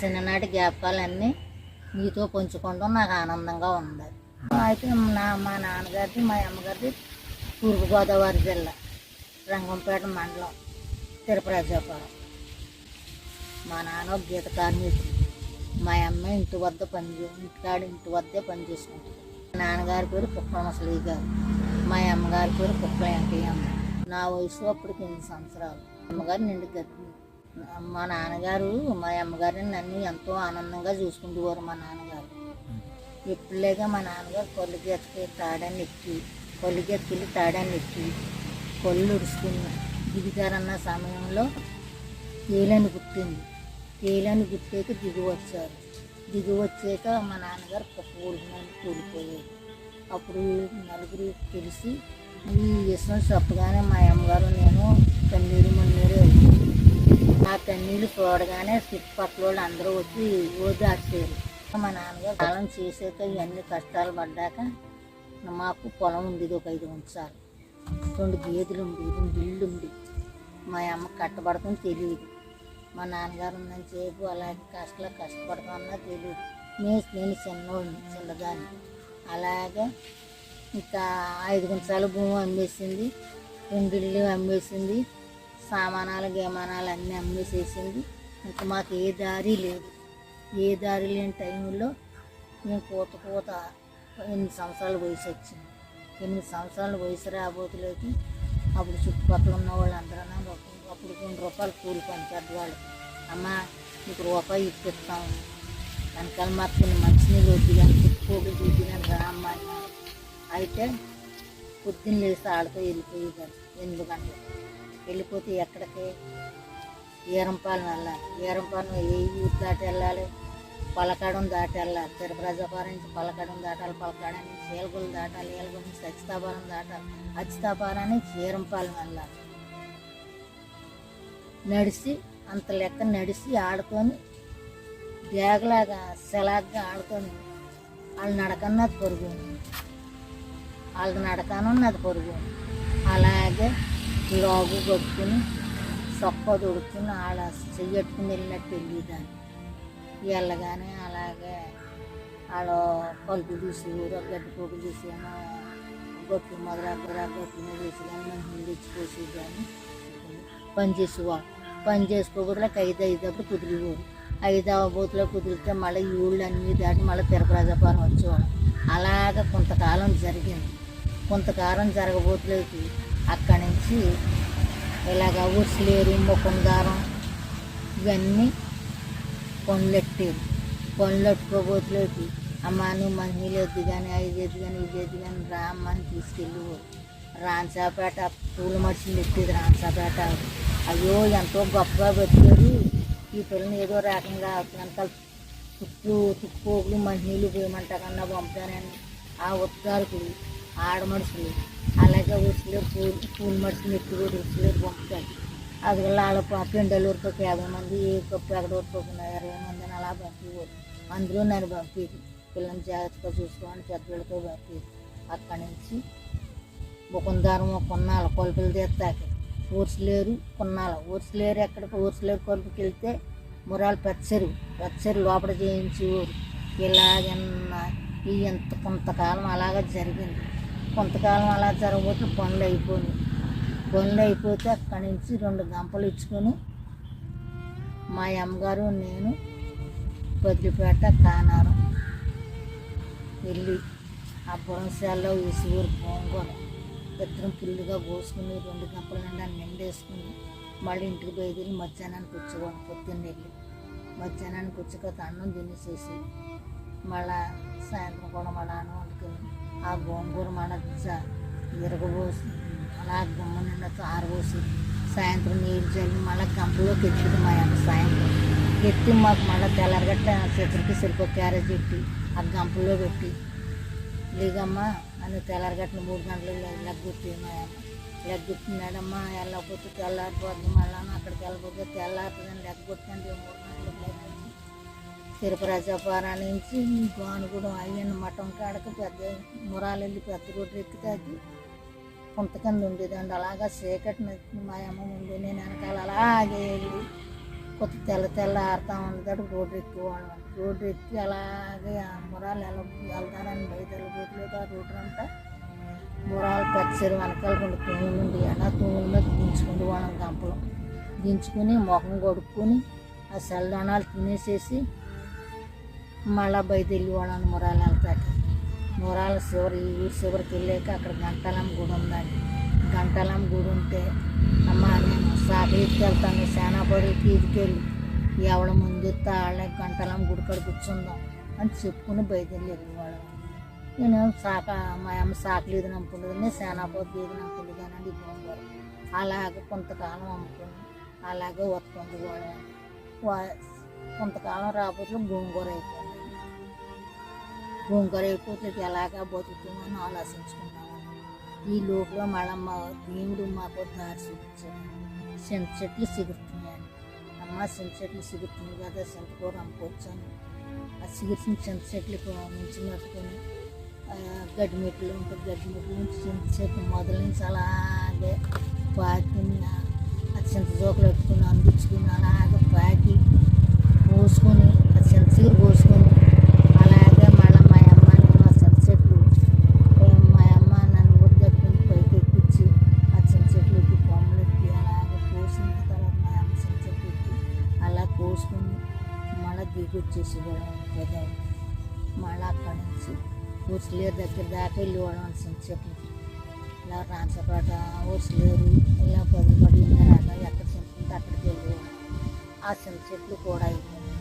చిన్ననాటి జ్ఞాపకాలన్నీ మీతో పంచుకోవడం నాకు ఆనందంగా ఉంది. అయితే నా మా నాన్నగారిది మా అమ్మగారిది తూర్పుగోదావరి జిల్లా రంగంపేట మండలం తిరుపరాజాపురం మా నాన్న ఒక గీత కార్మికుడు. మా అమ్మ ఇంటి వద్ద పని ఇంటికాడ ఇంటి వద్దే పని చేసుకుంటుంది మా నాన్నగారి పేరు కుక్కల ముసలి గారు మా అమ్మగారి పేరు కుక్కల వెంకయ్యమ్మ నా వయసు అప్పుడు ఎనిమిది సంవత్సరాలు. అమ్మగారు నిండు గర్భిణి. మా నాన్నగారు మా అమ్మగారిని నన్ను ఎంతో ఆనందంగా చూసుకుంటేవారు మా నాన్నగారు. ఎప్పుడులేగా మా నాన్నగారు కొల్లు గెత్తకి తాడాన్ని ఎక్కి కొల్లు గెత్తులు తాడాన్ని ఎక్కి కళ్ళు ఉడుచుకుని దిగుతారన్న సమయంలో తేలని గుర్తింది. తేలని గుర్తాక దిగు వచ్చారు. దిగు వచ్చాక మా నాన్నగారు పప్పు ఊడిపోయి కూలిపోయారు. అప్పుడు నలుగురు తెలిసి ఈ విషయం చెప్పగానే మా అమ్మగారు నేను కన్నీరు మన్నీరు అయ్యింది. ఆ కన్నీళ్ళు చూడగానే చుట్టుపక్కల వాళ్ళు అందరూ వచ్చి ఓదార్చారు. మా నాన్నగారు కాలం చేసాక ఇవన్నీ కష్టాలు పడ్డాక మాకు పొలం ఉండేది ఒక ఐదు ఉంచాలి రెండు గేదెలు ఉంది రెండు ఇళ్ళు ఉంది. మా అమ్మ కట్టబడతాం తెలియదు. మా నాన్నగారు ఉందని సేపు అలాగే కష్టాలు కష్టపడతామన్నా తెలియదు. నేను నేను చిన్నోడిని చిన్నదాన్ని. అలాగే ఇంకా ఐదు గుంచాలు భూమి అమ్మేసింది రెండు ఇళ్ళు అమ్మేసింది. సామానాలు గేమానాలు అన్నీ అమ్మేసేసింది. ఇంకా మాకు ఏ దారి లేదు. ఏ దారి లేని టైంలో మేము పూత పూత ఎనిమిది సంవత్సరాల వయసు వచ్చింది. ఎనిమిది సంవత్సరాల వయసు రాబోతులోకి అప్పుడు చుట్టుపక్కల ఉన్న వాళ్ళందరూ అప్పుడు కొన్ని రూపాయలు కూలి పని పెద్దవాళ్ళు అమ్మ నీకు రూపాయి ఇప్పిస్తాం. వెనకాల మాకు కొన్ని మంచినీళ్ళు వద్దు కానీ చుట్టుకోకులు చూద్ది కానీ అయితే పొద్దున్న లేసి ఆడుతూ వెళ్ళిపోయేదాన్ని. ఎనిమిది గంటలు వెళ్ళిపోతే ఎక్కడికి? ఈరంపాలెం వెళ్ళాలి. ఈరంపాలెం ఏ ఊరు దాటి వెళ్ళాలి? పలకాడం దాటి వెళ్ళాలి. తిరుపరాజపారం నుంచి పలకాడం దాటాలి. పలకాడం నుంచి ఏలగొలు దాటాలి. ఏలగొల నుంచి అచ్చితాపారం దాటాలి. అచ్చితాపారం నుంచి ఈరంపాలెం వెళ్ళాలి. నడిచి అంత లెక్క నడిచి ఆడుకొని బ్యాగ్లాగా సెలాగ్గా ఆడుకొని వాళ్ళు నడకన్నది పొరుగు. వాళ్ళకి నడకనున్నది పొరుగు. అలాగే లాగు కొట్టుకుని సొక్క దొడుకుని ఆడ చెయ్యట్టుకుని వెళ్ళినట్టు వెళ్ళేదాన్ని. వెళ్ళగానే అలాగే ఆడ కలుపు తీసి గడ్డి పోగు తీసేమో ఏమో గొట్టు మొదల మీద వేసి కానీ తెచ్చిపోసేదాన్ని పని చేసేవాడు పని చేసుకోబోతులకు ఐదు ఐదప్పుడు కుదిరిపోరు ఐదు అవబోతులో కుదిరితే మళ్ళీ ఈ ఊళ్ళు అన్నీ దాటి మళ్ళీ తిరపరాజపారం వచ్చేవాడు అలాగ కొంతకాలం జరిగింది. కొంతకాలం జరగబోతులేదు చేసి ఇలాగ ఉసిలేరు ముఖందారం ఇవన్నీ పనులెట్టేది పనులెట్టుకోబోతులకి అమ్మ నువ్వు మంచినీళ్ళు వద్దు కానీ ఐదు ఎద్దు కానీ ఇది ఎద్దు కానీ రా అమ్మ అని తీసుకెళ్ళేవారు రాంచాపేట పూల మనుషులు పెట్టేది రాంచాపేట. అయ్యో ఎంతో గొప్పగా పెట్టారు ఈ పిల్లని ఏదో రకంగా వెనకాల తుప్పు తుప్పోగులు మంచినీళ్ళు పోయమంట కన్నా పంపుతానని ఆ ఉత్తారకులు ఆడ మనుషులు అలాగే ఉసులేరు పూలు పూల మనుషులు ఎక్కువ ఉసులేరు పంపుతారు. అది వల్ల వాళ్ళ పెండలూరుతో యాభై మంది పెగడూరుతో ఇరవై మంది అని అలా పంపేవారు. అందులో నన్ను పంపేది. పిల్లల్ని జాగ్రత్తగా చూసుకోమని పెద్దలతో పంపేది. అక్కడి నుంచి ముకుందారం కొన్నాళ్ళ కొలుపులు తీస్తాకి. ఊర్సులేరు కొన్నాళ్ళ. ఊర్సులేరు ఎక్కడికి? ఊర్సులేరు కొలుపుకి వెళ్తే మురాలు పెచ్చరు పెచ్చరు లోపల చేయించేవారు. ఊరు ఇంత ఈ ఎంత కొంతకాలం అలాగ జరిగింది. కొంతకాలం అలా జరగబోతే పనులు అయిపోయినాయి పనులు అయిపోతే అక్కడి నుంచి రెండు గంపలు ఇచ్చుకొని మా అమ్మగారు నేను బదిలిపేట కానారం వెళ్ళి ఆ బురంశాల్లో వేసి ఊరు గోంగూర ఇద్దరం పుల్లుగా పోసుకుని రెండు గంపల నిండా నిండేసుకుని మళ్ళీ ఇంటికి బయలుదేరి మధ్యాహ్నానికి వచ్చేవాడు పొద్దున్న వెళ్ళి. మధ్యాహ్నానికి వచ్చాక అన్నం తినేసేసి మళ్ళా సాయంత్రం కూడా మళ్ళీ అన్నం వండుకొని ఆ గోంగూర మళ్ళా ఇరగబోసి అలా గుమ్మ నిండా ఆరబోసి సాయంత్రం నీరు చల్లి మళ్ళీ గంపలోకి ఎత్తింది మా యొక్క సాయంత్రం. ఎత్తి మాకు మళ్ళీ తెల్లరగట్ట చెట్టుకి సరిపో క్యారేజ్ పెట్టి ఆ గంపలో పెట్టి. లేదమ్మా అని తెల్లారగట్టిన మూడు గంటలు లెగ్గొట్టి మా అమ్మ. లెగ్గొట్టినాడమ్మా వెళ్ళకపోతే తెల్లారిపోద్ది మళ్ళీ అక్కడికి వెళ్ళకపోతే తెల్లారుతుందని లెగ్గొట్టండి మూడు గంటలు తిరుపరాజపారా నుంచి గోనుగూడెం అయ్యన్న మఠం కాడక పెద్ద మురాలెళ్ళి పెద్ద రోడ్డు ఎక్కితే కొంత కింద ఉండేదండి. అలాగా చీకటి మా అమ్మ ముందు నేను వెనకాల అలాగే వెళ్ళి కొత్త తెల్ల తెల్ల ఆడుతూ ఉండేటప్పుడు రోడ్డు ఎక్కువాడు రోడ్డు ఎక్కి అలాగే ఆ మురాలు ఎలా వెళ్తానని బయట రోడ్లేదు ఆ రోడ్డు అంతా మురాలు పచ్చరి వెనకాల రెండు తూములు ఉండి ఎలా తూముల మీద దించుకుంటూ వాళ్ళం గంపలు. దించుకుని ముఖం కొడుక్కుని ఆ సెల్దానాలు తినేసేసి మళ్ళా బయట వెళ్ళి వాళ్ళని మురాలు వెళ్తాక మురాల చివరి ఈ ఊరు చివరికి వెళ్ళాక అక్కడ గంటలం గుడి ఉందండి. గంటలం గుడి ఉంటే అమ్మ నేను సాకలికి వెళ్తాను సేనాపడికి ఇదికెళ్ళి ఎవడ ముందు ఎత్తే వాళ్ళ గంటలం గుడి కాడ కూర్చుందాం అని చెప్పుకుని బయలుదేరి వెళ్ళేవాళ్ళం నేను సాక మా అమ్మ సాకలు ఇది నమ్ముకుంటుంది సేనాపతి ఇది నమ్ముకుంటుంది అని గోంగూర అలాగే కొంతకాలం అమ్ముకుని అలాగే వస్తుంది కూడా వా- కొంతకాలం రాబోతులు గోంగూర అయిపోయింది. గోంగూర అయిపోతే ఎలాగా బతుకుతుందని ఆలోచించుకున్నాము ఈ లోపల మళ్ళీ మా దేవుడు మాకు దారి చూపించాడు. చింత చెట్లు సిగురుతున్నాయని అమ్మ చింత చెట్లు సిగురుతుంది కదా చింతకూర అమ్ముకొచ్చాను ఆ సిగురిసిన చింత చెట్లకు నుంచి నట్టుకొని గడ్డి మెట్లు ఉంటుంది గడ్డి మెట్లు నుంచి చింత చెట్లు మొదల నుంచి అలాగే పాకిని ఆ చింత జోకులు పెట్టుకుని అందించుకుని అలాగే పాకి పోసుకొని ఆ చింత చిగురు పోసుకొని వచ్చేసి కూడా మళ్ళీ అక్కడి నుంచి ఊర్చులేరు దగ్గర దాకా వెళ్ళి చింత చెట్లకి ఇలా రాంచపేట ఊర్చులేరు ఇలా పదిపడి ఇందరాక ఎక్కడ చెంచుకుంటే అక్కడికి వెళ్ళి ఆ చిన్న చెట్లు కూడా అయిపోయాయి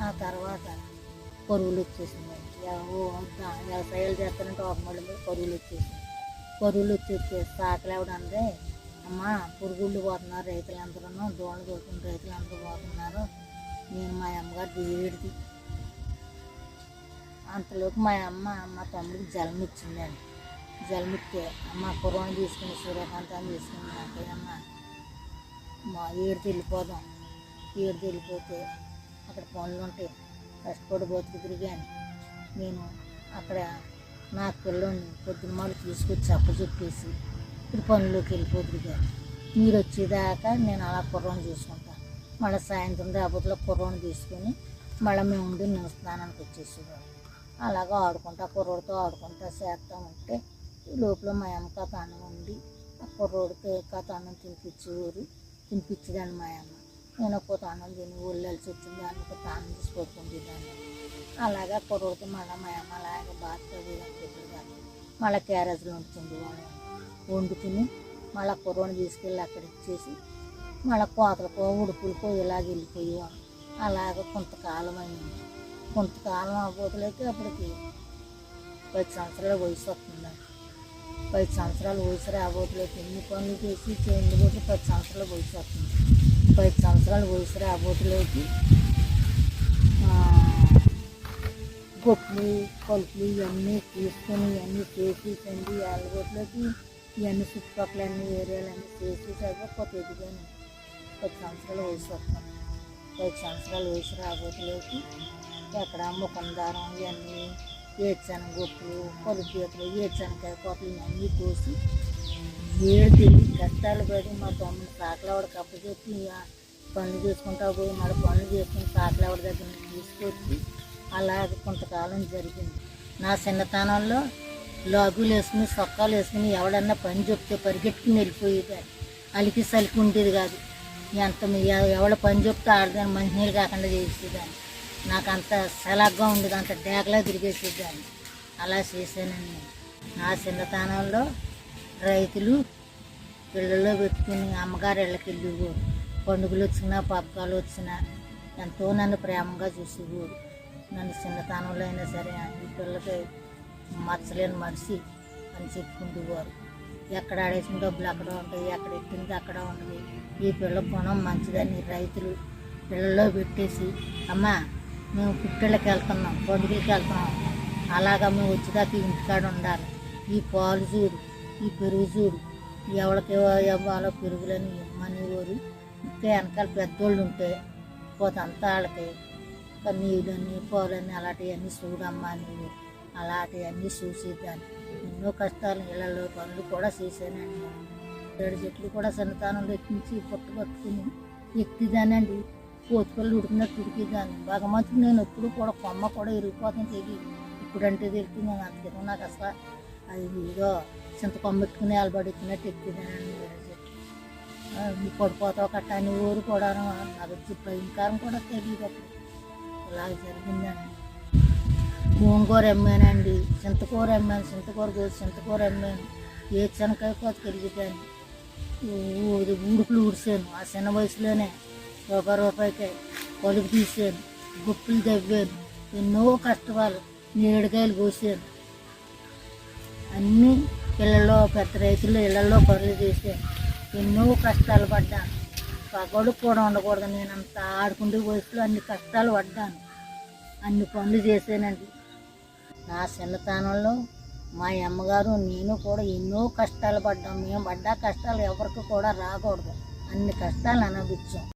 ఆ తర్వాత పరువులు వచ్చేసింది ఓ వ్యవసాయాలు చేస్తానంటే ఒక మళ్ళీ మీద పరువులు వచ్చేసింది పరువులు వచ్చేసి సాకలేవడందే అమ్మ పురుగుళ్ళు పోతున్నారు రైతులందరూ దోణలు కొడుకుని రైతులందరూ పోతున్నారు నేను మా అమ్మగారు దేవుడిది. అంతలోకి మా అమ్మ మా తమ్ముడికి జలం ఇచ్చిందండి. జలం ఇస్తే అమ్మ కుర్రాన్ని తీసుకుని సూర్యకాంతాన్ని తీసుకుని అంటే అమ్మ మా ఏడుకి వెళ్ళిపోదాం. ఏడుకి వెళ్ళిపోతే అక్కడ పనులు ఉంటాయి. కష్టపడి బతుకు తిరిగాను. నేను అక్కడ నా పిల్లోని పొద్దున మాలు తీసుకొచ్చి అప్పచెప్పేసి ఇప్పుడు పనుల్లోకి వెళ్ళిపోతురు కానీ మీరు వచ్చేదాకా నేను అలా కుర్రాన్ని చూసుకుంటాను. మళ్ళీ సాయంత్రం రాబోతులో కుర్రాన్ని తీసుకొని మళ్ళీ మేము ఉండి నేను స్నానానికి వచ్చేసేవాడు అలాగా ఆడుకుంటా కుర్రోడితో ఆడుకుంటా చేస్తా ఉంటే ఈ లోపల మా అమ్మ కథ అన్నం ఉండి ఆ కుర్రోడికి కథ అన్నం తినిపించేవారు తినిపించేదాన్ని మా అమ్మ. నేను ఒక అన్నం తిని ఒళ్ళాల్సి వచ్చింది అందుకు తాను తీసి పట్టుకుంటేదాన్ని అలాగా కుర్రోడితో మళ్ళీ మా అమ్మ అలాగే బాగా చెప్పేదాన్ని మళ్ళీ క్యారేజ్లో వండుతుంది వాళ్ళు వండుకుని మళ్ళీ కుర్రోని తీసుకెళ్ళి అక్కడ ఇచ్చేసి మళ్ళీ కోతలకో ఉడుపులకో ఇలాగ వెళ్ళిపోయేవాడు అలాగ కొంతకాలం అయింది కొంతకాలం అవ్వదులైతే అప్పటికి పది సంవత్సరాల వయసు వస్తుంది. పది సంవత్సరాల వయసు రాబోతులైతే ఎన్ని పనులు చేసి చేయండి కూడా పది సంవత్సరాల వయసు వస్తుంది. పది సంవత్సరాల వయసు రాబోతులైతే గొప్పలు కొలుపులు ఇవన్నీ తీసుకొని ఇవన్నీ చేసి చండి ఆలగొట్లోకి ఇవన్నీ చుట్టుపక్కల అన్ని ఏరియాలన్నీ చేసి చదివా కొత్త ఎదిగాను పది సంవత్సరాల వయసు వస్తుంది. పది సంవత్సరాల వయసు రాబోతులోకి ఎక్కడ ముఖందారం ఇవన్నీ ఏడ్చాను గొప్పలు కొలుపు పీతలు ఏడ్చానకాయ కోతలు ఇవన్నీ కోసి ఏడు తిరిగి కష్టాలు పడి మా తమ్ముడు సాకలవాడికి అప్పచెప్పి పనులు చేసుకుంటా పోయి మళ్ళీ పనులు చేసుకుని సాకలవాడి దగ్గర నుంచి తీసుకొచ్చి అలాగే కొంతకాలం జరిగింది. నా చిన్నతనంలో లాగులు వేసుకుని సొక్కాలు వేసుకుని ఎవడన్నా పని చెప్తే పరిగెట్టుకుని వెళ్ళిపోయేదాన్ని. అలికి సలికి ఉండేది కాదు. ఎంత ఎవడ పని చెప్తే ఆడదాన్ని మంచినీళ్ళు కాకుండా చేసేదాన్ని. నాకు అంత సలాగ్గా ఉండేది అంత డేకలా తిరిగేసేదాన్ని. అలా చేశానని నా చిన్నతనంలో రైతులు ఇళ్ళల్లో పెట్టుకుని అమ్మగారు ఇళ్ళకి పండుగలు వచ్చినా పబ్బకాలు వచ్చినా ఎంతో నన్ను ప్రేమగా చూసేవారు. నన్ను చిన్నతనంలో అయినా సరే ఈ పిల్లకి మచ్చలేని మనిషి అని చెప్పుకుంటేవారు ఎక్కడ ఆడేసిన డబ్బులు అక్కడ ఉంటాయి ఎక్కడ ఎక్కింది అక్కడ ఉంటుంది. ఈ పిల్ల గుణం మంచిదని రైతులు పిల్లల్లో పెట్టేసి అమ్మా మేము పుట్టళ్ళకి వెళ్తున్నాం పండుగలకి వెళ్తున్నాం. అలాగా మేము వచ్చేదాకా ఇంటికాడ ఉండాలి. ఈ పాలు చూడు ఈ పెరుగు చూడు ఎవరికి ఇవ్వాలో పెరుగులని ఇమ్మనేవారు ఇంకా వెనకాల పెద్దోళ్ళు ఉంటే పోతంతా వాళ్ళకి. ఇంకా నీళ్ళని పాలని అలాంటివన్నీ చూడమ్మా అని అలాంటివన్నీ చూసేదాన్ని. ఎన్నో కష్టాలు ఇళ్ళలో పనులు కూడా చేశానండి. ఏడు చెట్లు కూడా చిన్నతనంలో ఎక్కించి పుట్ట పట్టుకుని ఎక్కిదానండి. కోతిపల్లి ఉడికినట్టు ఉడికిదాన్ని. భగవంతుడు నేను ఎప్పుడు కూడా కొమ్మ కూడా ఇరిగిపోతుంది తెగి ఇప్పుడంటే తెలుస్తుంది నేను నాకు అసలు అది ఏదో చింత కొమ్మ పెట్టుకుని అలబడుకున్నట్టు ఎక్కిదానండి నీ పడిపోతావు కట్ట అని ఊరు కూడా నాకు వచ్చి భయంకరం కూడా తెలియదు అప్పుడు ఇలా జరిగిందండి. గోంగూర అమ్మానండి చింతకూర అమ్మాను చింతకూర కోసి చింతకూర అమ్మాను ఏ శనకాయ కోత తిరిగిపోయాను ఉడుకులు ఊడిసాను ఆ చిన్న వయసులోనే రూపాయి రూపాయికి కొలుపు తీసాను గుప్పులు తవ్వాను ఎన్నో కష్టాలు నేడుకాయలు కోసాను అన్నీ పిల్లల్లో పెద్ద రైతులు ఇళ్ళల్లో పనులు చేశాను ఎన్నో కష్టాలు పడ్డాను పగడు కూడా ఉండకూడదు నేను అంత ఆడుకుంటూ వయసులో అన్ని కష్టాలు పడ్డాను అన్ని పనులు చేశానండి. నా చిన్నతనంలో మా అమ్మగారు నేను కూడా ఎన్నో కష్టాలు పడ్డాం. మేము పడ్డ కష్టాలు ఎవరికి కూడా రాకూడదు. అన్ని కష్టాలు అనుభవించాం.